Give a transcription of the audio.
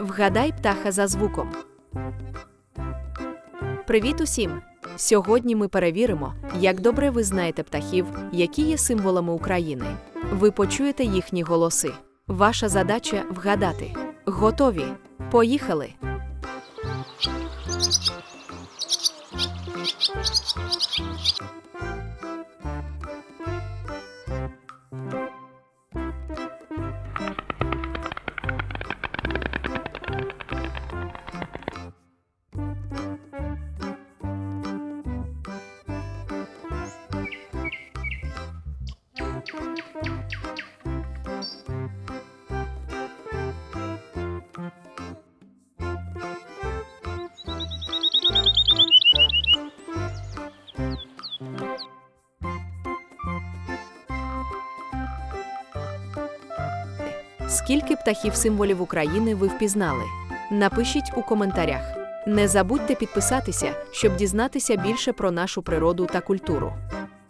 Вгадай птаха за звуком. Привіт усім! Сьогодні ми перевіримо, як добре ви знаєте птахів, які є символами України. Ви почуєте їхні голоси. Ваша задача вгадати. Готові? Поїхали! Скільки птахів символів України ви впізнали? Напишіть у коментарях. Не забудьте підписатися, щоб дізнатися більше про нашу природу та культуру.